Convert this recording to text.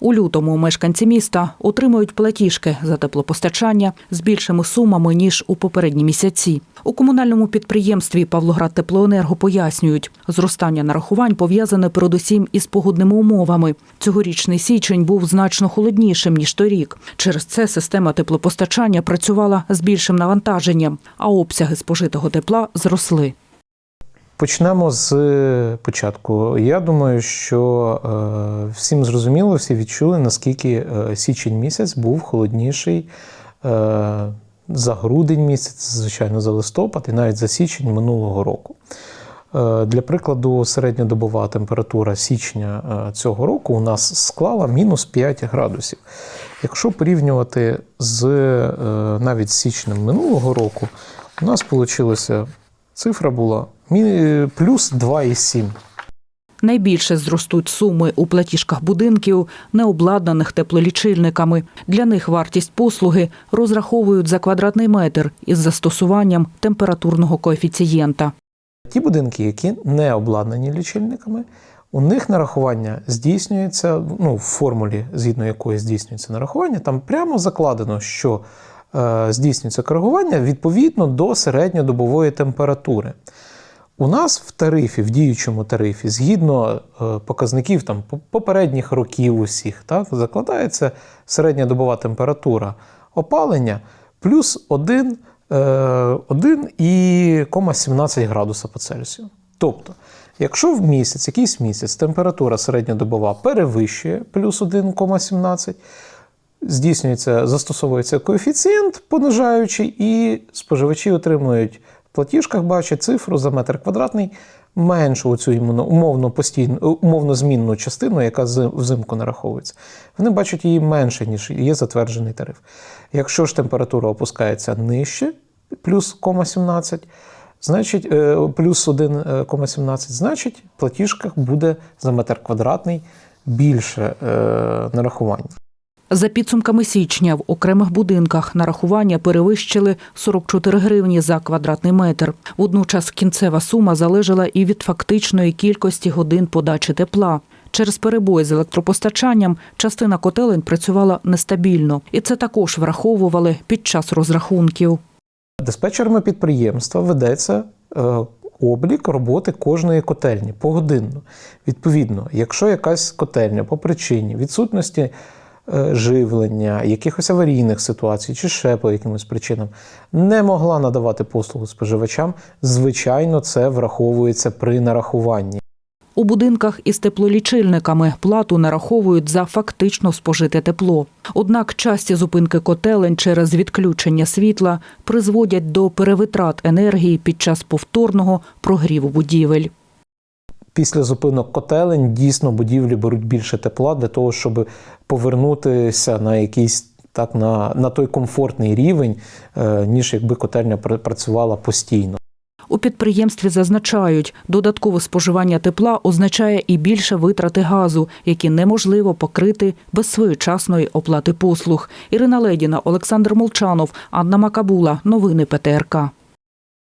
У лютому мешканці міста отримують платіжки за теплопостачання з більшими сумами ніж у попередні місяці. У комунальному підприємстві Павлоград Теплоенерго пояснюють, зростання нарахувань пов'язане передусім із погодними умовами. Цьогорічний січень був значно холоднішим ніж торік. Через це система теплопостачання працювала з більшим навантаженням, а обсяги спожитого тепла зросли. Почнемо з початку. Я думаю, що е, всім зрозуміло, всі відчули, наскільки е, січень місяць був холодніший е, за грудень місяць, звичайно, за листопад і навіть за січень минулого року. Е, Для прикладу, середньодобова температура січня е, цього року у нас склала мінус 5 градусів. Якщо порівнювати з е, навіть січнем минулого року, у нас вийшла цифра була плюс 2,7. Найбільше зростуть суми у платіжках будинків, не обладнаних теплолічильниками. Для них вартість послуги розраховують за квадратний метр із застосуванням температурного коефіцієнта. Ті будинки, які не обладнані лічильниками, у них нарахування здійснюється ну, в формулі, згідно якої здійснюється нарахування, там прямо закладено, що е, здійснюється коригування відповідно до середньодобової температури. У нас в тарифі, в діючому тарифі, згідно е, показників там, попередніх років усіх, так, закладається середньодобова температура опалення плюс 1, е, 1,17 градуса по Цельсію. Тобто, якщо в місяць, якийсь місяць температура середньодобова перевищує плюс 1,17, здійснюється, застосовується коефіцієнт понижаючий, і споживачі отримують платіжках, бачать цифру за метр квадратний меншу цю умовно постійну, умовно змінну частину, яка взимку нараховується. Вони бачать її менше, ніж є затверджений тариф. Якщо ж температура опускається нижче, плюс 0,17, значить, е, плюс 1,17, значить, в платіжках буде за метр квадратний більше е, нарахувань. За підсумками січня в окремих будинках нарахування перевищили 44 гривні за квадратний метр. Водночас кінцева сума залежала і від фактичної кількості годин подачі тепла. Через перебої з електропостачанням частина котелень працювала нестабільно, і це також враховували під час розрахунків. Диспетчерами підприємства ведеться е, облік роботи кожної котельні погодинно. Відповідно, якщо якась котельня по причині відсутності живлення, якихось аварійних ситуацій чи ще по якимось причинам не могла надавати послугу споживачам, звичайно, це враховується при нарахуванні. У будинках із теплолічильниками плату нараховують за фактично спожите тепло. Однак часті зупинки котелень через відключення світла призводять до перевитрат енергії під час повторного прогріву будівель. Після зупинок котелень дійсно будівлі беруть більше тепла для того, щоб повернутися на якийсь так на, на той комфортний рівень, е, ніж якби котельня працювала постійно. У підприємстві зазначають, додаткове споживання тепла означає і більше витрати газу, які неможливо покрити без своєчасної оплати послуг. Ірина Ледіна, Олександр Молчанов, Анна Макабула. Новини ПТРК.